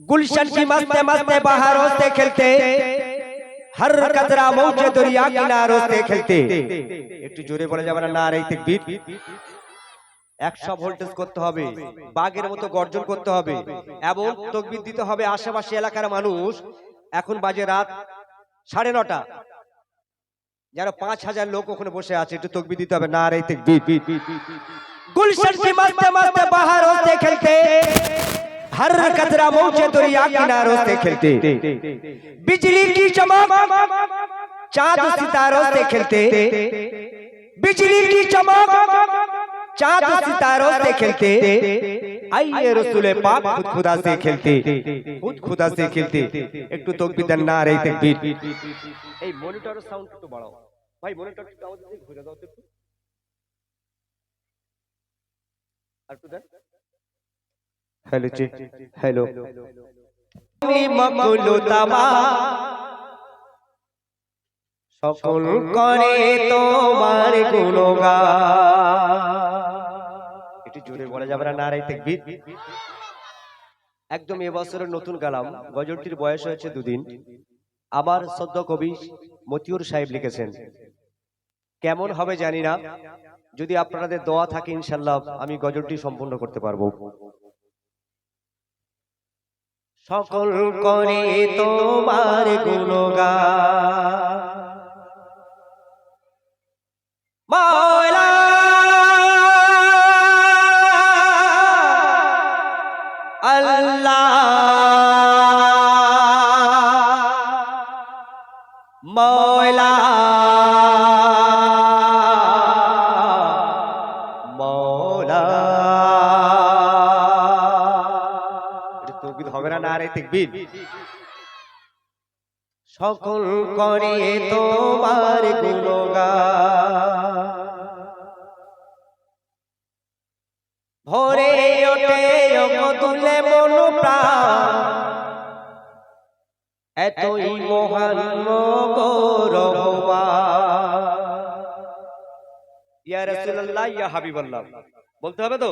गुलशन की मस्ते मस्ते बहारों से खेलते हर कतरा मौजे दरिया किनारों से खेलते একটু জোরে বলে যাবে না না রে তাকবীর একশো ভোল্টেজ করতে হবে বাঘের মতো গর্জন করতে হবে এবং তকবির দিতে হবে আশেপাশে এলাকার মানুষ এখন বাজে রাত সাড়ে নটা যারা পাঁচ হাজার লোক ওখানে বসে আছে একটু তকবির দিতে হবে না রে তাকবীর गुलशन की मस्त हर कतरा मौजे दरिया किनारों से खेलते बिजली की चमक चांद सितारों से खेलते बिजली की चमक चांद सितारों से खेलते आइए रसूले पाक खुद खुदा से खेलते खुद खुदा से खेलते একটু তকবির দেন না রে তাকবীর এই মনিটরের সাউন্ড একটু বাড়াও ভাই মনিটর একটু আওয়াজ দিয়ে ঘুরে দাও তো একটু হ্যালো। জি হ্যালো সকল করে তোমার গুণগান। একটু জোরে বলা যাবে না নারাই তাকবীর একদম এবছরের নতুন গালাম গজলটির বয়স হয়েছে দুদিন। আমার সদ্য কবি মতিউর সাহেব লিখেছেন। কেমন হবে জানি না। যদি আপনাদের দোয়া থাকে ইনশাল্লাহ আমি গজলটি সম্পূর্ণ করতে পারব। সকল করে তোমার মাওলা আল্লাহ। মৌলা হবে না সকল করে তোমার গুণগান। ভরে ওঠে তুলে মন প্রাণ এতই মহান ইয়া রাসূলুল্লাহ, ইয়া বলতে হবে তো?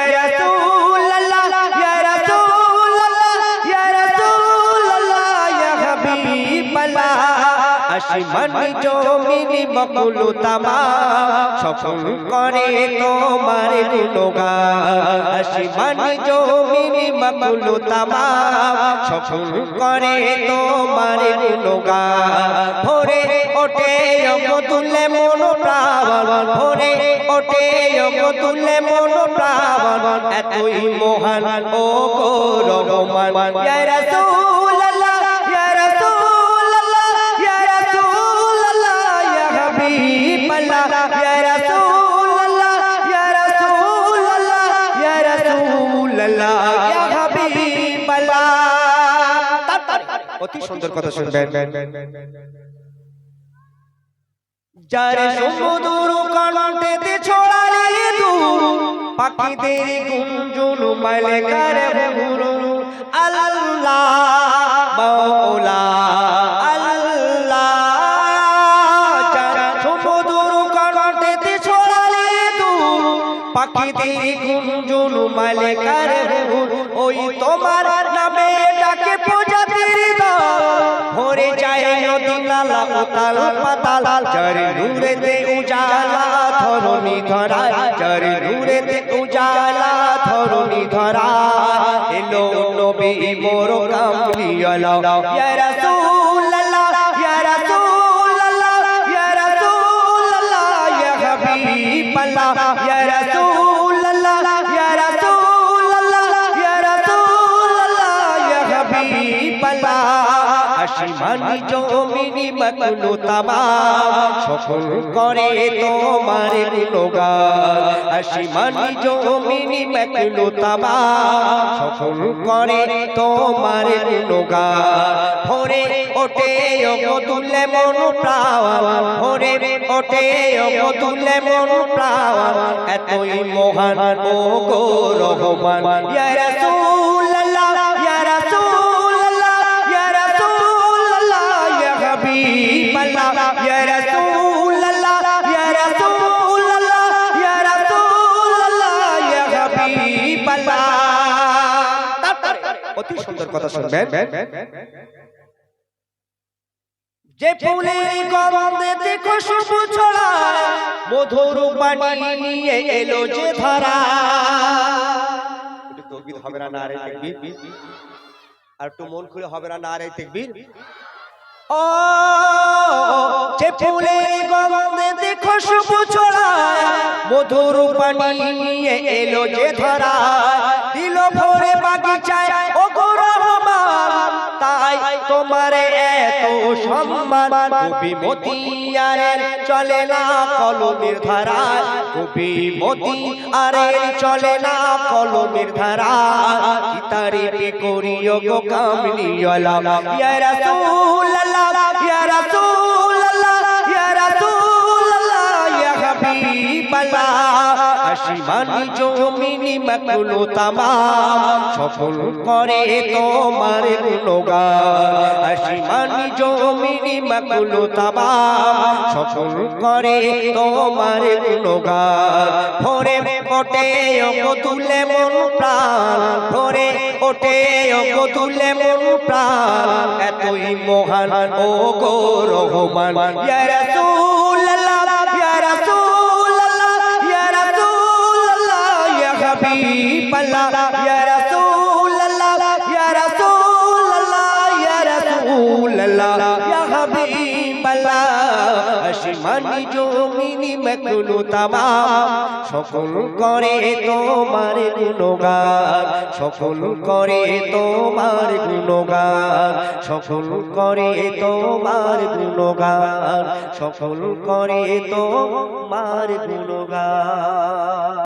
রাসূলুল্লাহ আসমান জমিনি বকুল তামা সফল করে তোমার গুণগান আসমান জমিনি তামা সফল করে তোমার গুণগান ভোরে ওঠে তুলে মন প্রাণ ভোরে ওঠে তুলে মন প্রাণ এতই মহান ও অতি সুন্দর কথা শুনবেন। যার সমুদ্র কণ্ঠেতে ছড়ালে দূর পাখিদের গুঞ্জন বহুরু আল্লাহ মাওলা আল্লাহ যার সমুদ্র কণ্ঠেতে ছড়ালে দূর পাখিদের গুঞ্জন মালিকার বহুরু ওই তোমার নামে ডাকে ভরে যায় নদী নালা, উতাল পাতাল, যার নূরেতে উজালা ধরণী ধরা, যার নূরেতে উজালা ধরণী ধরা। এলো নবী মোর কামলিয়ালা ইয়া রাসূলুল্লাহ ইয়া রাসূলুল্লাহ ইয়া রাসূলুল্লাহ, ইয়া হাবিবাল্লাহ, ইয়া রাসূলুল্লাহ ইয়া রাসূলুল্লাহ ইয়া রাসূলুল্লাহ, ইয়া হাবিবাল্লাহ আসমানি জমিনি মকলু তামা সকল করে তোমার গুণগান। আসমানি জমিনি মকলু তামা সকল করে তোমার গুণগান। ভোরে ওঠে তুলে মন প্রাণ। ভোরে ওঠে তুলে মন প্রাণ। এতই মহান ও গো রহমান সুন্দর কথা শুনবেন। যে ফুলের গন্ধে খুশবু ছড়া মধুর পানি নিয়ে এলো যে ধারা। তকবীর হবে না নারে তাকবীর? আর একটু মন খুলে হবে না নারে তাকবীর? ও যে ফুলের গন্ধে খুশবু ছড়া মধুর পানি নিয়ে এলো যে ধারা। দিল ভরে বাগিচায় তাই এত সম্মান চলে না কলমের ধারা কবি মতি আরে চলে না কলমের ধারা তারিফ করিও গো কামলিওয়ালা ইয়া আসমানি জমিনি মাকুলো তামাম। সকল করে তোমার গুণগান। আসমানি জমিনি মাকুলো তামাম। সকল করে তোমার গুণগান। ভোরে ওঠে ও তুলে মন প্রাণ। ভোরে ওঠে ও তুলে মন প্রাণ। এতই মহান ও গো রহমান ইয়া রাসূলুল্লাহ ইয়া রাসূলুল্লাহ ইয়া হাবিবাল্লাহ আসমানি জমিনি মকুলো তামাম সকল করে তোমার গুণগান সকল করে তোমার গুণগান সকল করে তোমার গুণগান সকল করে তোমার গুণগান